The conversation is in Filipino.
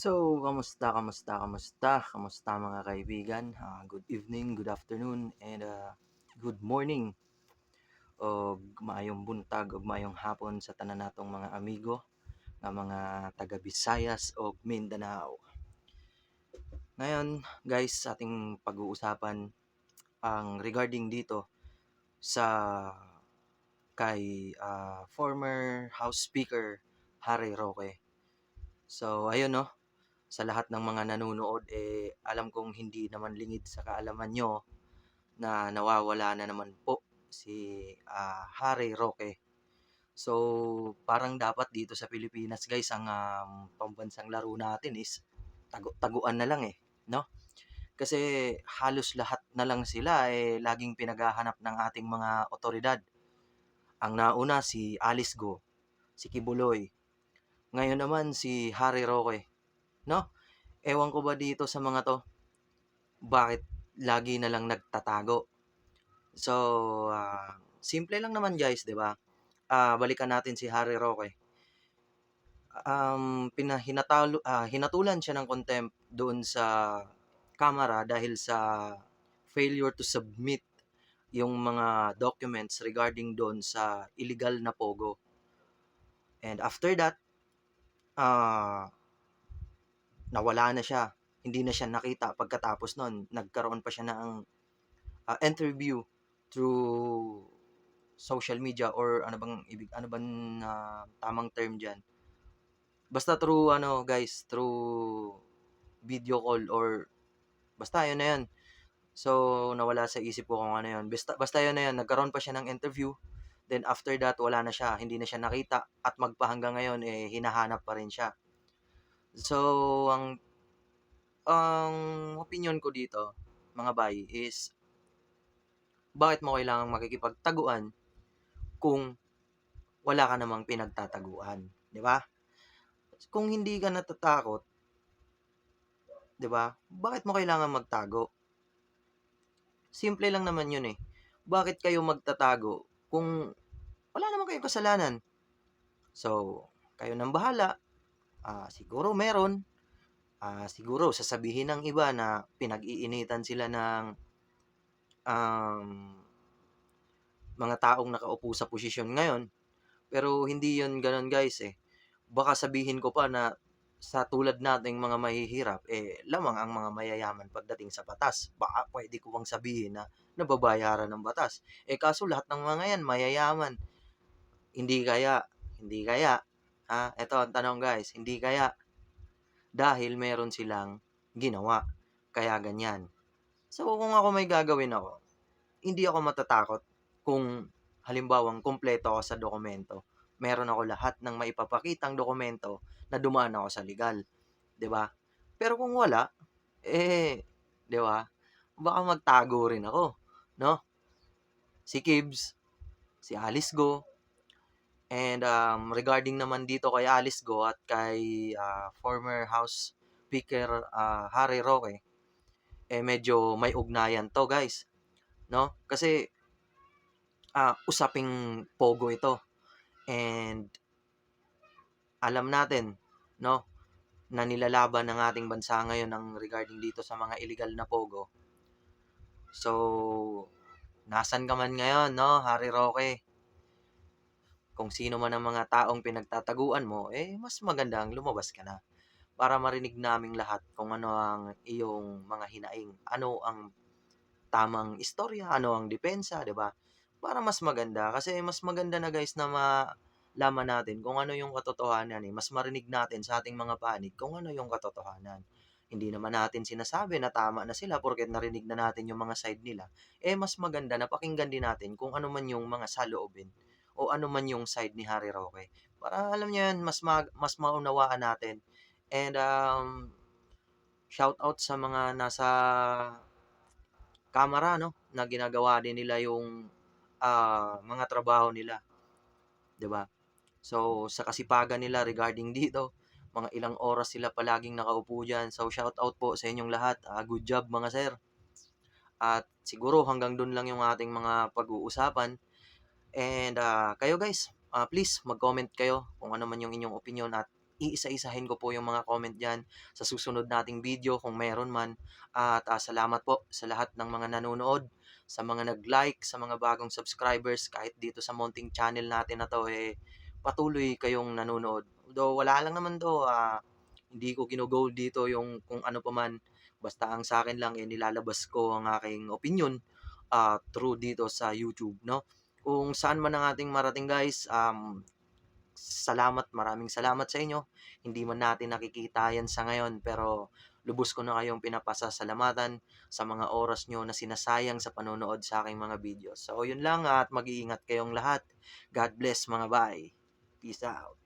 So, kamusta, kamusta, kamusta, kamusta mga kaibigan? Ah, good evening, good afternoon, and ah, good morning. O maayong buntag o maayong hapon sa tanan natong mga amigo nga mga taga Visayas o Mindanao. Ngayon, guys, ating pag-uusapan ang regarding dito sa kay ah, former House Speaker Harry Roque. So, ayun no, sa lahat ng mga nanonood, eh, alam kong hindi naman lingid sa kaalaman nyo na nawawala na naman po si ah, Harry Roque. So, parang dapat dito sa Pilipinas, guys, ang um, pambansang laro natin is tagu- taguan na lang eh, no? Kasi halos lahat na lang sila eh laging pinaghahanap ng ating mga otoridad. Ang nauna si Alice Go, si Kibuloy. Ngayon naman si Harry Roque, no? Ewan ko ba dito sa mga to, bakit lagi na lang nagtatago? So, ah, simple lang naman guys, 'di ba? Ah, balikan natin si Harry Roque. Um, pinahinatalo ah, hinatulan siya ng contempt doon sa Kamara dahil sa failure to submit yung mga documents regarding doon sa illegal na pogo. And after that, ah nawala na siya. Hindi na siya nakita pagkatapos nun. Nagkaroon pa siya ng ah, interview through social media or ano bang ibig ano bang ah, tamang term diyan. Basta through ano guys, through video call or basta yun na yun. So nawala sa isip ko kung ano yun. Basta basta yun na yun. Nagkaroon pa siya ng interview. Then after that wala na siya, hindi na siya nakita at magpahanggang ngayon eh hinahanap pa rin siya. So ang ang opinion ko dito, mga bay, is bakit mo kailangang makikipagtaguan kung wala ka namang pinagtataguan, 'di ba? Kung hindi ka natatakot, 'di ba? Bakit mo kailangan magtago? Simple lang naman 'yun eh. Bakit kayo magtatago kung wala naman kayong kasalanan? So, kayo nang bahala. Ah, siguro meron. Ah, siguro sasabihin ng iba na pinag-iinitan sila ng um, mga taong nakaupo sa posisyon ngayon. Pero hindi yun ganun guys eh. Baka sabihin ko pa na sa tulad nating mga mahihirap, eh, lamang ang mga mayayaman pagdating sa batas. Baka pwede ko bang sabihin na nababayaran ng batas. Eh, kaso lahat ng mga yan, mayayaman. Hindi kaya, hindi kaya. Ha? Ito ang tanong guys, hindi kaya. Dahil meron silang ginawa. Kaya ganyan. So, kung ako may gagawin ako, hindi ako matatakot kung halimbawang kumpleto ako sa dokumento. Meron ako lahat ng maipapakitang dokumento na dumaan ako sa legal. 'di ba? Pero kung wala, eh, 'di ba? Baka magtago rin ako, no? Si Kibbs, si Alice Go, and um, regarding naman dito kay Alice Go at kay ah, former House Speaker ah, Harry Roque, eh medyo may ugnayan to guys, no? Kasi ah, usaping pogo ito. And alam natin, no, na nilalaban ng ating bansa ngayon ang regarding dito sa mga illegal na pogo. So, nasan ka man ngayon, no, Harry Roque? Kung sino man ang mga taong pinagtataguan mo, eh, mas magandang lumabas ka na para marinig naming lahat kung ano ang iyong mga hinaing. Ano ang tamang istorya, ano ang depensa, 'di ba? Para mas maganda kasi mas maganda na guys na malaman natin kung ano yung katotohanan eh. Mas marinig natin sa ating mga panig kung ano yung katotohanan. Hindi naman natin sinasabi na tama na sila porket narinig na natin yung mga side nila. Eh mas maganda na pakinggan din natin kung ano man yung mga saloobin o ano man yung side ni Harry Roque. Para alam niyo yan, mas ma- mas maunawaan natin. And um shout out sa mga nasa kamera no na ginagawa din nila yung ah, mga trabaho nila, 'di ba? So sa kasipagan nila regarding dito, mga ilang oras sila palaging nakaupo diyan. So shout out po sa inyong lahat. Ah, good job mga sir. At siguro hanggang doon lang yung ating mga pag-uusapan. And ah, kayo guys, ah, please mag-comment kayo kung ano man yung inyong opinion at iisa-isahin ko po yung mga comment diyan sa susunod nating video kung meron man. At, ah, salamat po sa lahat ng mga nanonood, sa mga nag-like, sa mga bagong subscribers kahit dito sa munting channel natin na 'to, eh, patuloy kayong nanonood. Though wala lang naman 'to, ah, hindi ko gino-goal dito yung kung ano pa man, basta ang sa'kin lang, eh, nilalabas ko ang aking opinyon, ah, through dito sa YouTube 'no. Kung saan man ang ating marating guys, um, salamat, maraming salamat sa inyo. Hindi man natin nakikita 'yan sa ngayon pero lubos ko na kayong pinapasasalamatan sa mga oras niyo na sinasayang sa panonood sa aking mga videos. So yun lang at mag-iingat kayong lahat. God bless mga bay. Peace out.